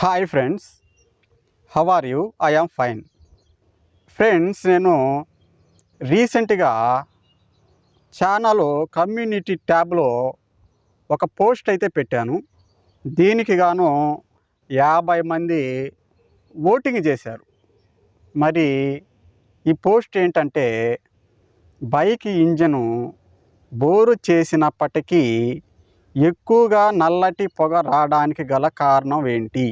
Hi friends how are you I am fine friends నేను రీసెంట్గా channel community ట్యాబ్లో ఒక పోస్ట్ అయితే పెట్టాను. దీనికి గాను యాభై మంది ఓటింగ్ చేశారు. మరి ఈ పోస్ట్ ఏంటంటే బైక్ ఇంజను బోరు చేసినప్పటికీ ఎక్కువగా నల్లటి పొగ రావడానికి గల కారణం ఏంటి?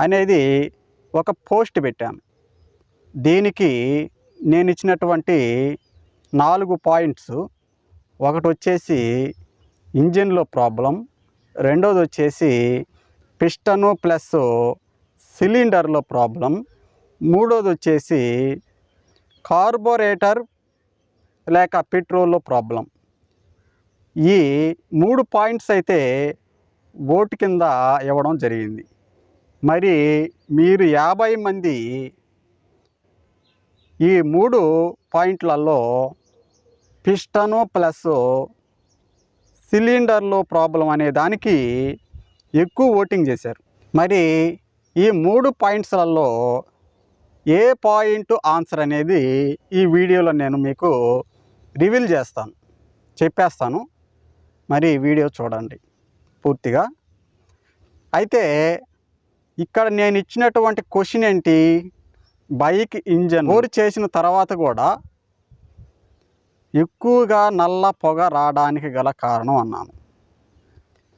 అనేది ఒక పోస్ట్ పెట్టాను. దీనికి నేను ఇచ్చినటువంటి నాలుగు పాయింట్స్. ఒకటి వచ్చేసి ఇంజిన్లో ప్రాబ్లం. రెండోది వచ్చేసి పిస్టను ప్లస్ సిలిండర్లో ప్రాబ్లం. మూడోది వచ్చేసి కార్బోరేటర్ లేక పెట్రోల్లో ప్రాబ్లం. ఈ మూడు పాయింట్స్ అయితే ఓటు కింద ఇవ్వడం జరిగింది. మరి మీరు యాభై మంది ఈ మూడు పాయింట్లలో పిస్టను ప్లస్ సిలిండర్లో ప్రాబ్లం అనే దానికి ఎక్కువ ఓటింగ్ చేశారు. మరి ఈ మూడు పాయింట్స్లలో ఏ పాయింట్ ఆన్సర్ అనేది ఈ వీడియోలో నేను మీకు రివీల్ చేస్తాను చెప్పేస్తాను. మరి వీడియో చూడండి పూర్తిగా. అయితే ఇక్కడ నేను ఇచ్చినటువంటి క్వశ్చన్ ఏంటి? బైక్ ఇంజన్ ఓరి చేసిన తర్వాత కూడా ఎక్కువగా నల్ల పొగ రావడానికి గల కారణం అన్నాను.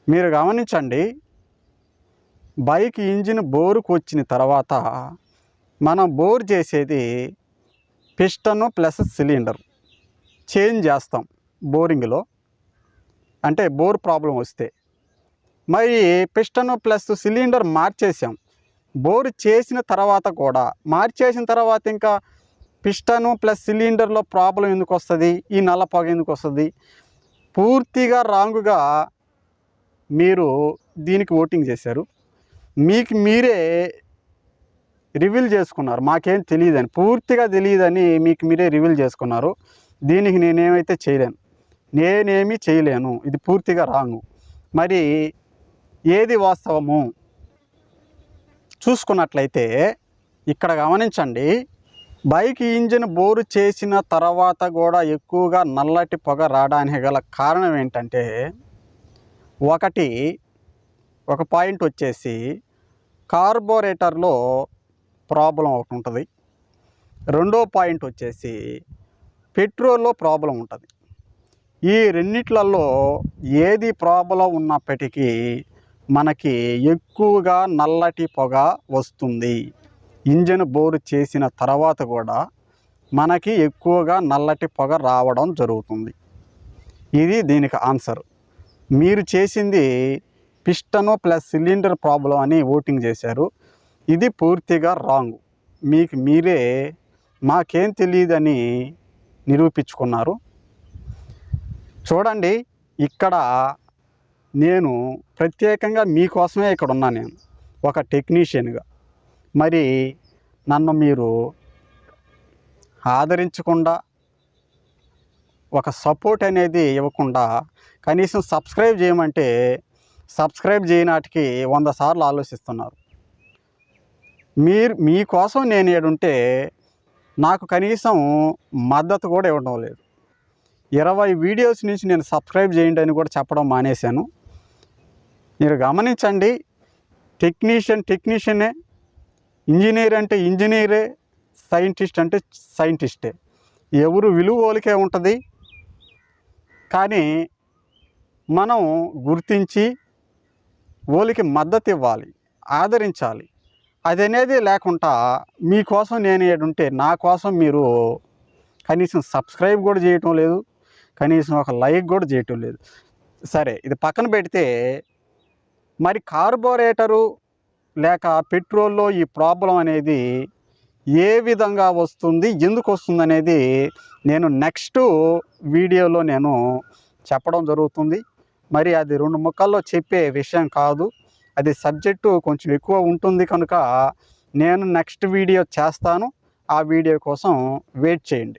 మీరు గమనించండి బైక్ ఇంజిన్ బోరుకు వచ్చిన తర్వాత మనం బోర్ చేసేది పిస్టను ప్లస్ సిలిండర్ చేంజ్ చేస్తాం బోరింగ్లో అంటే బోర్ ప్రాబ్లం వస్తే. మరి పిస్టన్ ప్లస్ సిలిండర్ మార్చేసాం బోర్ చేసిన తర్వాత కూడా మార్చేసిన తర్వాత ఇంకా పిస్టను ప్లస్ సిలిండర్లో ప్రాబ్లం ఎందుకు వస్తుంది? ఈ నల్ల పొగ ఎందుకు వస్తుంది? పూర్తిగా రాంగుగా మీరు దీనికి ఓటింగ్ చేశారు. మీకు మీరే రివీల్ చేసుకున్నారు. మాకేం తెలియదని పూర్తిగా తెలియదని మీకు మీరే రివీల్ చేసుకున్నారు. దీనికి నేనేమైతే చేయలేను. నేనేమి చేయలేను. ఇది పూర్తిగా రాంగు. మరి ఏది వాస్తవము? చూసుకున్నట్లయితే ఇక్కడ గమనించండి బైక్ ఇంజిన్ బోరు చేసిన తర్వాత కూడా ఎక్కువగా నల్లటి పొగ రావడానికి గల కారణం ఏంటంటే ఒకటి ఒక పాయింట్ వచ్చేసి కార్బోరేటర్లో ప్రాబ్లం ఒకటి ఉంటుంది. రెండో పాయింట్ వచ్చేసి పెట్రోల్లో ప్రాబ్లం ఉంటుంది. ఈ రెండిట్లలో ఏది ప్రాబ్లం ఉన్నప్పటికీ మనకి ఎక్కువగా నల్లటి పొగ వస్తుంది. ఇంజన్ బోరు చేసిన తర్వాత కూడా మనకి ఎక్కువగా నల్లటి పొగ రావడం జరుగుతుంది. ఇది దీనికి ఆన్సర్. మీరు చేసింది పిస్టను ప్లస్ సిలిండర్ ప్రాబ్లం అని ఓటింగ్ చేశారు. ఇది పూర్తిగా రాంగ్. మీకు మీరే మాకేం తెలియదని నిరూపించుకున్నారు. చూడండి ఇక్కడ నేను ప్రత్యేకంగా మీకోసమే ఇక్కడ ఉన్నా నేను ఒక టెక్నీషియన్గా. మరి నన్ను మీరు ఆదరించకుండా ఒక సపోర్ట్ అనేది ఇవ్వకుండా కనీసం సబ్స్క్రైబ్ చేయమంటే సబ్స్క్రైబ్ చేయనాటికి వంద సార్లు ఆలోచిస్తున్నారు. మీరు మీకోసం నేను ఏడుంటే నాకు కనీసం మద్దతు కూడా ఇవ్వడం లేదు. ఇరవై వీడియోస్ నుంచి నేను సబ్స్క్రైబ్ చేయండి అని కూడా చెప్పడం మానేశాను. మీరు గమనించండి టెక్నీషియన్ టెక్నీషియనే ఇంజనీర్ అంటే ఇంజనీరే సైంటిస్ట్ అంటే సైంటిస్టే ఎవరు విలువలకే ఉంటుంది కానీ మనం గుర్తించి ఓలికి మద్దతు ఇవ్వాలి ఆదరించాలి. అది అనేది లేకుండా మీకోసం నేను ఏడుంటే నా కోసం మీరు కనీసం సబ్స్క్రైబ్ కూడా చేయటం లేదు కనీసం ఒక లైక్ కూడా చేయటం లేదు. సరే ఇది పక్కన పెడితే మరి కార్బోరేటరు లేక పెట్రోల్లో ఈ ప్రాబ్లం అనేది ఏ విధంగా వస్తుంది ఎందుకు వస్తుంది అనేది నేను నెక్స్ట్ వీడియోలో నేను చెప్పడం జరుగుతుంది. మరి అది రెండు ముక్కల్లో చెప్పే విషయం కాదు. అది సబ్జెక్టు కొంచెం ఎక్కువ ఉంటుంది కనుక నేను నెక్స్ట్ వీడియో చేస్తాను. ఆ వీడియో కోసం వెయిట్ చేయండి.